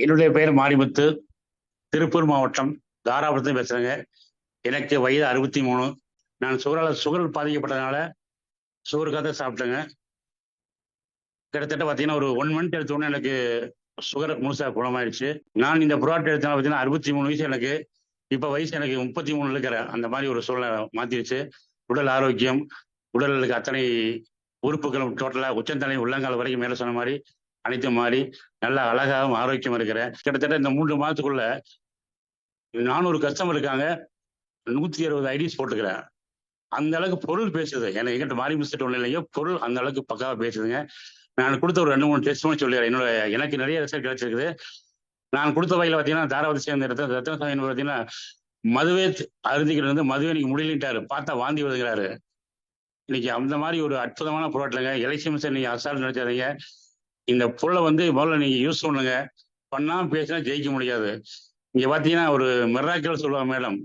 என்னுடைய பெயர் மாரிமுத்து. திருப்பூர் மாவட்டம் தாராபுரத்தில் பேசுறேங்க. எனக்கு வயது அறுபத்தி மூணு. நான் சுகரால் சுகர் பாதிக்கப்பட்டதுனால சுகருக்காக சாப்பிட்டேங்க. கிட்டத்தட்ட பார்த்தீங்கன்னா ஒரு ஒன் மந்த் எடுத்தோடனே எனக்கு சுகர் முழுசா குணமாயிடுச்சு நான் இந்த ப்ராடக்ட் எடுத்தனால பார்த்தீங்கன்னா அறுபத்தி மூணு வயசு எனக்கு. இப்போ வயசு எனக்கு முப்பத்தி மூணு இருக்கிறேன் அந்த மாதிரி ஒரு சூழ்நிலை மாற்றிடுச்சு உடல் ஆரோக்கியம் உடலுக்கு அத்தனை உறுப்புகளும் டோட்டலாக உச்சந்தலை உள்ளங்கால் வரைக்கும் மேலே சொன்ன மாதிரி அனைத்தும் மாறி நல்லா அழகாகவும் ஆரோக்கியம் இருக்கிறேன் கிட்டத்தட்ட இந்த மூன்று மாதத்துக்குள்ள நானூறு கஸ்டமர் இருக்காங்க. நூத்தி இருபது ஐடிஸ் போட்டுக்கிறேன் அந்த அளவுக்கு பொருள் பேசுது. எனக்கு எங்கிட்ட மாறி மிஸ்டேட் ஒன்றும் இல்லையோ பொருள் அந்த அளவுக்கு பக்காவா பேசுதுங்க. நான் கொடுத்த ஒரு ரெண்டு மூணு டெஸ்ட் பண்ணி சொல்லிடுறேன். என்னோட எனக்கு நிறைய ரிசல்ட் கிடைச்சிருக்குது. நான் கொடுத்த வகையில் பார்த்தீங்கன்னா தாராவதி சேர்ந்த இடத்துல ரத்தன சாமி பார்த்தீங்கன்னா மதுவே அருந்திக்கிட்டு வந்து மதுவே இன்னைக்கு முடியலிட்டாரு பார்த்தா வாந்தி வருகிறாரு. இன்னைக்கு அந்த மாதிரி ஒரு அற்புதமான ப்ராடக்ட்லங்க எலெக்ஷன் நீங்க அசால்ட் நினைச்சாதீங்க இந்த பொருளை வந்து முதல்ல நீங்க யூஸ் பண்ணுங்க. பண்ணாம பேசினா ஜெயிக்க முடியாது. இங்க பாத்தீங்கன்னா ஒரு மிராக்கள் சொல்லுவாங்க மேடம்.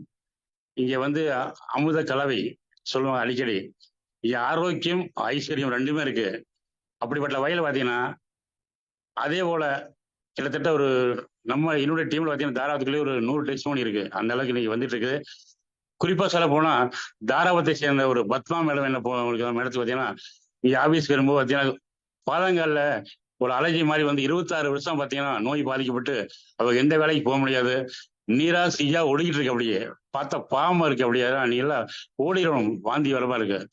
இங்க வந்து அ- அமுத கலவை சொல்லுவாங்க அடிக்கடி. இங்க ஆரோக்கியம் ஐஸ்வர்யம் ரெண்டுமே இருக்கு. அப்படிப்பட்ட வயல் பாத்தீங்கன்னா அதே போல கிட்டத்தட்ட ஒரு நம்ம என்னுடைய டீம்ல பாத்தீங்கன்னா தாராபுரத்துக்குள்ளே ஒரு நூறு டெஸ்ட் இருக்கு. அந்த அளவுக்கு இன்னைக்கு வந்துட்டு இருக்குது. குறிப்பா சொல்ல போனா தாராவத்தை சேர்ந்த ஒரு பத்மா மேடம் என்ன போன மேடத்துக்கு பாத்தீங்கன்னா இங்க ஆபீஸ் வரும்போது பாத்தீங்கன்னா பாதங்கள்ல ஒரு அலர்ஜி மாதிரி வந்து இருபத்தாறு வருஷம் பாத்தீங்கன்னா நோய் பாதிக்கப்பட்டு அவங்க எந்த வேலைக்கு போக முடியாது. நீரா சீயா ஒடுக்கிட்டு இருக்கு அப்படியே. பார்த்தா பாவம் இருக்கு அப்படியே. நீ எல்லாம் ஓடிடணும். வாந்தி வரமா இருக்கு.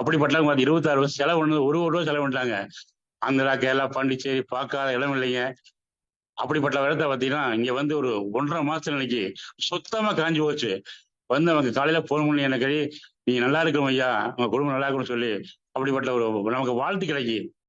அப்படிப்பட்டவங்க பார்த்து இருபத்தாறு வருஷம் செலவு பண்ணது ஒரு ஒரு ரூபா செலவு பண்ணிட்டாங்க. ஆந்திரா கேரளா பாண்டிச்சேரி பார்க்காத இடம் இல்லைங்க. அப்படிப்பட்ட இடத்த பார்த்தீங்கன்னா இங்க வந்து ஒரு ஒன்றரை மாசம் இன்னைக்கு சுத்தமா காஞ்சி போச்சு. வந்து அவங்க காலையில போன் பண்ணி எனக்கு நீங்க நல்லா இருக்கணும் ஐயா. உங்க குடும்பம் நல்லா இருக்கணும்னு சொல்லி. அப்படிப்பட்ட ஒரு நமக்கு வாழ்த்து கிடைக்கி